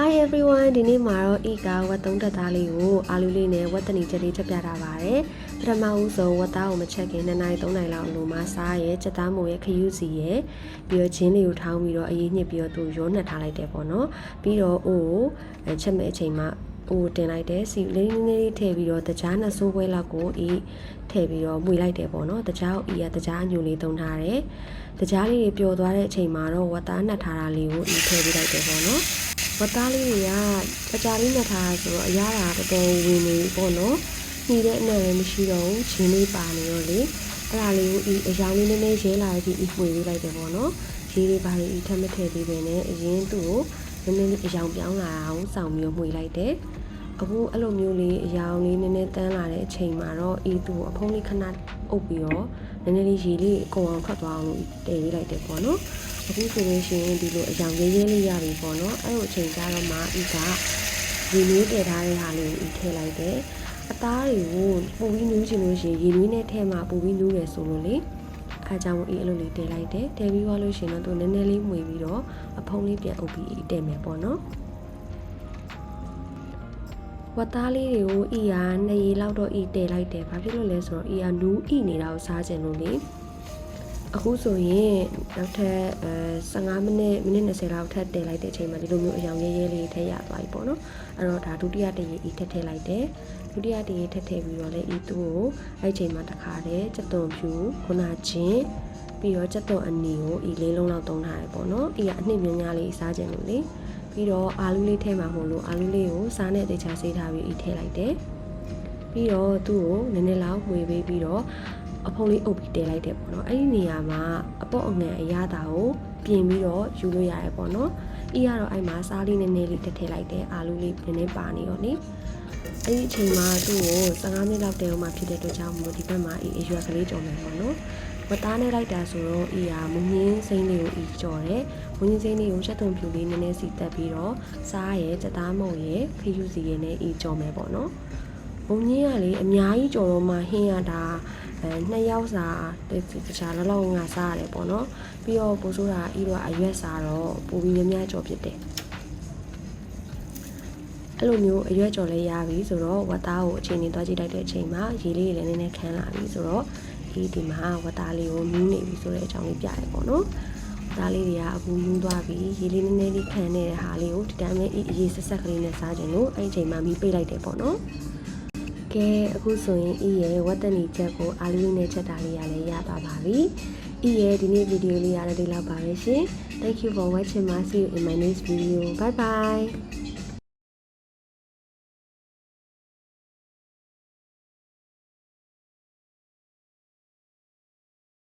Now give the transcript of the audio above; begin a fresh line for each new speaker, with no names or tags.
Hi everyone ဒီနေ့မှာတော့ဤကဝတ်သုံးတက်သားလေးကိုအာလူလေးနဲ့ဝတ်တနီချက်လေးချက်ပြထားပါတယ်ပထမဦးဆုံးဝတ်သားကိုမချက်ခင်2နာရီ3နာရီလောက်အလိုမှာစားရဲချက်သားမို့ရဲ့ခယူးစီရဲ့ပြီးတော့ချင်းလေးကိုထောင်းပြီးတော့အရေးညစ်ပြီးတော့သူရောနှက်ထားလိုက်တယ်ပေါ့နော်ပြီးတော့အိုးကိုချက်မဲ့အချိန်မှာအိုးတင်လိုက်တယ်စီလေးလေးလေးထည့်ပြီးတော့တကြားနှစ်ဆိုးပွဲလောက်ကိုဤထည့်ပြီးတော့မှွေလိုက်တယ်ပေါ့နော်တကြားကိုဤကတကြားအညိုလေးသုံးထားတယ်တကြားလေးတွေပျော်သွားတဲ့အချိန်မှာတော့ဝတ်သားနှက်ထားတာလေးကိုဤထည့်ပေးလိုက်တယ်ပေါ့နော် ဝတ်သားလေးတွေကအကြာလေးနဲ့ထားဆိုတော့အရသာတော်တော်ဝင်နေပေါ့နော်။ညီတဲ့အနက်လည်းမရှိတော့ဘူး။ချင်းလေးပါနေတော့လေ။အဲ့ဒါလေးကိုဤအယောင်လေးနည်းနည်းရဲလာပြီးဤမှွေပေးလိုက်တယ်ပေါ့နော်။ရေးလေးပါလေးဤထက်မထည့်သေးပဲနဲ့အရင်သူ့ကိုနည်းနည်းလေးအယောင်ပြောင်းလာအောင်စောင့်ပြီးမှွေလိုက်တယ်။အခုအဲ့လိုမျိုးလေးအယောင်လေးနည်းနည်းတန်းလာတဲ့အချိန်မှာတော့ဤသူ့ကိုအဖုံးလေးခဏအုပ်ပြီးတော့နည်းနည်းလေးရေလေးအကုန်အောင်ထွက်သွားအောင်လို့တည်ပေးလိုက်တယ်ပေါ့နော်။ အခုဆိုလို့ရှိရင်ဒီလိုအယောင်ရဲရဲလေးရပြီပေါ့နော်အဲ့လိုအချိန်ကျတော့မှဤကရေနွေးတည်ထားတဲ့ဟာလေးကိုဤထည့်လိုက်တယ်အသားတွေကိုပိုပြီးနူးချင်လို့ရှိရင်ရေနွေးနဲ့ထဲမှာပိုပြီးနူးတယ်ဆိုလို့လေအားကြောင့်ဤအဲ့လိုလေးတည်လိုက်တယ်တည်ပြီးသွားလို့ရှိရင်တော့သူနည်းနည်းလေးမှွေပြီးတော့အဖုံးလေးပြန်အုပ်ပြီးတည်မယ်ပေါ့နော်ဝတ်သားလေးတွေကိုဤဟာနှစ်ရေလောက်တော့ဤတည်လိုက်တယ်ဘာဖြစ်လို့လဲဆိုတော့ဤဟာနူးဤနေတာကိုစားခြင်းလို့လေ အခုဆိုရင်နောက်ထပ်အဲ15မိနစ်မိနစ်20လောက်ထပ်တည်လိုက်တဲ့အချိန်မှာဒီလိုမျိုးအယောင်ရဲရဲလေးထည့်ရသွားပြီပေါ့နော်အဲ့တော့ဒါဒုတိယတရေဤထပ်ထည့်လိုက်တယ်ဒုတိယတရေထပ်ထည့်ပြီးတော့လေဤသူ့ကိုအဲ့ချိန်မှာတခါတည်းစက်သွန်ဖြူခုနချင်းပြီးတော့စက်သွန်အနီကိုဤလေးလုံးလောက်သုံးထားတယ်ပေါ့နော်ဤကအနှစ်မြင်းများလေးစားခြင်းလို့လေပြီးတော့အာလူးလေးထည့်မှာမို့လို့အာလူးလေးကိုစားနဲ့တေချာဆေးထားပြီးဤထည့်လိုက်တယ်ပြီးတော့သူ့ကိုနည်းနည်းလောက်ဝေပေးပြီးတော့ အဖုံးလေးအုပ်ပြီးတဲလိုက်တယ်ပေါ့နော်အဲ့ဒီနေရာမှာအပေါ့အငန်အရသာကိုပြင်ပြီးတော့ယူလို့ရတယ်ပေါ့နော်ဤကတော့အဲ့မှာစားလေးနည်းနည်းလေးတက်ထည့်လိုက်တယ်အာလူးလေးနည်းနည်းပါနေရောနိအဲ့ဒီအချိန်မှာသူ့ကို15မိနစ်လောက်တဲအောင်မှဖြစ်တဲ့အတွက်ကြောင့်မို့ဒီဘက်မှာဤအရွက်ကလေးကြော်မယ်ပေါ့နော်ဝတ်သားနဲ့လိုက်တာဆိုတော့ဤဟာမငင်းစိမ့်လေးကိုဤကြော်တယ်မငင်းစိမ့်လေးကိုချက်သွန်ဖြူလေးနည်းနည်းစီတက်ပြီးတော့စားရဲစက်သားမုံရဲခရူစီရဲနဲ့ဤကြော်မယ်ပေါ့နော် မုံကြီးကလေအများကြီးကြော်တော့မှဟင်းရတာအဲနှစ်ယောက်စာတခြားလောက်လောက်ငါစားရတယ်ပေါ့နော်ပြီးတော့ပိုးဆိုတာဤတော့အရွက်စားတော့ပိုပြီးများများကြော်ဖြစ်တယ်အဲ့လိုမျိုးအရွက်ကြော်လဲရပြီဆိုတော့ဝတ်သားကိုအချိန်နေသွားကြည့်လိုက်တဲ့အချိန်မှာရေလေးတွေလည်းနည်းနည်းခန်းလာပြီဆိုတော့ဒီဒီမှာဝတ်သားလေးကိုမြူးနေပြီဆိုတဲ့အကြောင်းလေးပြရဲပေါ့နော်သားလေးတွေကအခုမြူးသွားပြီရေလေးနည်းနည်းလေးခံနေတဲ့ဟာလေးကိုဒီတိုင်းပဲအေးအေးဆက်ဆက်ကလေးနဲ့စားကြလို့အဲ့ဒီအချိန်မှာမီးပိတ်လိုက်တယ်ပေါ့နော် ကဲအခုဆိုရင်ဤရဲ့ဝတ်တနီချက်ကိုအာလူးလေးနဲ့ချက်တာလေးရလည်းရပါပါပြီဤရဲ့ဒီနေ့ဗီဒီယိုလေးရတဲ့ဒီလောက်ပါပဲရှင် Thank you for watching my see you in my next video bye bye